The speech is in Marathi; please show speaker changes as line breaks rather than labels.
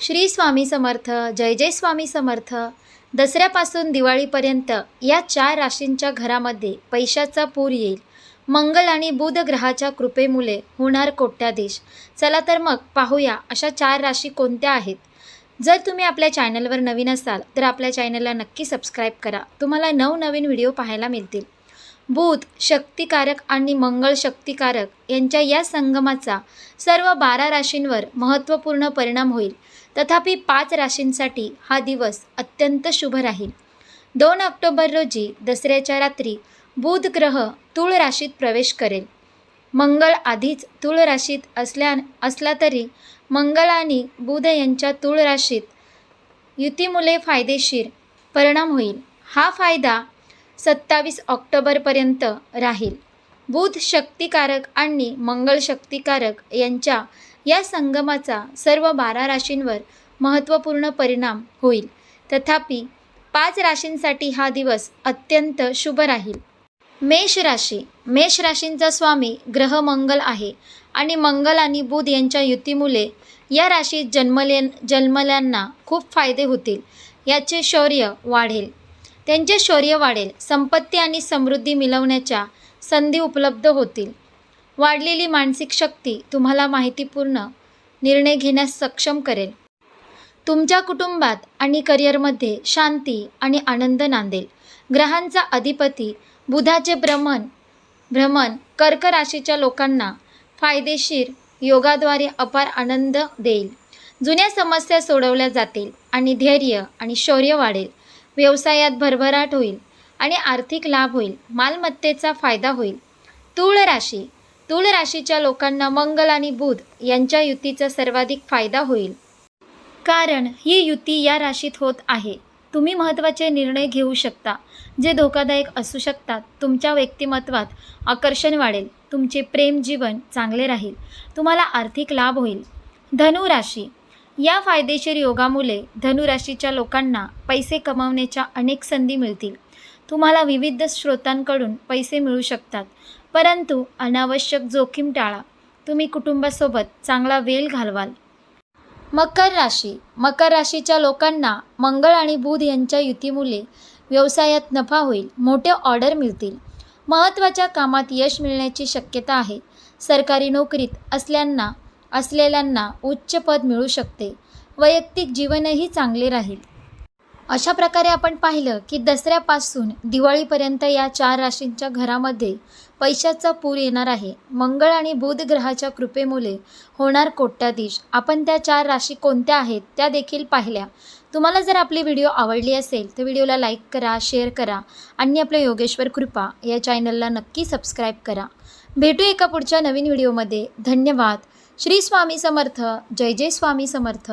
श्री स्वामी समर्थ जय जय स्वामी समर्थ. दसऱ्यापासून दिवाळीपर्यंत या चार राशींच्या घरामध्ये पैशाचा पूर येईल. मंगल आणि बुध ग्रहाच्या कृपेमुळे होणार कोट्याधीश. चला तर मग पाहूया अशा चार राशी कोणत्या आहेत. जर तुम्ही आपल्या चॅनलवर नवीन असाल तर आपल्या चॅनलला नक्की सबस्क्राईब करा. तुम्हाला नवनवीन व्हिडिओ पाहायला मिळतील. बुध शक्तिकारक आणि मंगळ शक्तिकारक यांच्या या संगमाचा सर्व बारा राशींवर महत्त्वपूर्ण परिणाम होईल. तथापि पाच राशींसाठी हा दिवस अत्यंत शुभ राहील. दोन ऑक्टोबर रोजी दसऱ्याच्या रात्री बुध ग्रह तूळ राशीत प्रवेश करेल. मंगळ आधीच तूळ राशीत असल्या असला तरी मंगळ आणि बुध यांच्या तूळ राशीत युतीमुळे फायदेशीर परिणाम होईल. हा फायदा सत्तावीस ऑक्टोबरपर्यंत राहील. बुध शक्तिकारक आणि मंगळ शक्तिकारक यांच्या या संगमाचा सर्व बारा राशींवर महत्त्वपूर्ण परिणाम होईल. तथापि पाच राशींसाठी हा दिवस अत्यंत शुभ राहील. मेष राशी. मेष राशींचा स्वामी ग्रह मंगल आहे आणि मंगल आणि बुध यांच्या युतीमुळे या राशीत जन्मले जन्मल्यांना खूप फायदे होतील. याचे शौर्य वाढेल. त्यांचे शौर्य वाढेल. संपत्ती आणि समृद्धी मिळवण्याच्या संधी उपलब्ध होतील. वाढलेली मानसिक शक्ती तुम्हाला माहितीपूर्ण निर्णय घेण्यास सक्षम करेल. तुमच्या कुटुंबात आणि करिअरमध्ये शांती आणि आनंद नांदेल. ग्रहांचा अधिपती बुधाचे भ्रमण भ्रमण कर्क राशीच्या लोकांना फायदेशीर योगाद्वारे अपार आनंद देईल. जुन्या समस्या सोडवल्या जातील आणि धैर्य आणि शौर्य वाढेल. व्यवसायात भरभराट होईल आणि आर्थिक लाभ होईल. मालमत्तेचा फायदा होईल. तूळ राशी तूळ राशीच्या लोकांना मंगल आणि बुध यांच्या युतीचा सर्वाधिक फायदा होईल. कारण ही युती या राशीत होत आहे. तुम्ही महत्त्वाचे निर्णय घेऊ शकता जे धोकादायक असू शकतात. तुमच्या व्यक्तिमत्वात आकर्षण वाढेल. तुमचे प्रेम जीवन चांगले राहील. तुम्हाला आर्थिक लाभ होईल. धनु राशी. या फायदेशीर योगामुळे धनुराशीच्या लोकांना पैसे कमावण्याच्या अनेक संधी मिळतील. तुम्हाला विविध स्रोतांकडून पैसे मिळू शकतात. परंतु अनावश्यक जोखीम टाळा. तुम्ही कुटुंबासोबत चांगला वेळ घालवाल. मकर राशी. मकर राशीच्या लोकांना मंगळ आणि बुध यांच्या युतीमुळे व्यवसायात नफा होईल मोठे ऑर्डर मिळतील. महत्त्वाच्या कामात यश मिळण्याची शक्यता आहे. सरकारी नोकरीत असल्यांना असलेल्यांना उच्च पद मिळू शकते. वैयक्तिक जीवनही चांगले राहील. अशा प्रकारे आपण पाहिलं की दसऱ्यापासून दिवाळीपर्यंत या चार राशींच्या घरामध्ये पैशाचा पूर येणार आहे. मंगळ आणि बुध ग्रहाच्या कृपेमुळे होणार कोट्याधीश. आपण त्या चार राशी कोणत्या आहेत त्या देखील पाहिल्या. तुम्हाला जर आपली व्हिडिओ आवडली असेल तर व्हिडिओला लाईक करा शेअर करा आणि आपल्या योगेश्वर कृपा या चॅनलला नक्की सबस्क्राईब करा. भेटू एका पुढच्या नवीन व्हिडिओमध्ये. धन्यवाद. श्री स्वामी समर्थ. जय जय स्वामी समर्थ.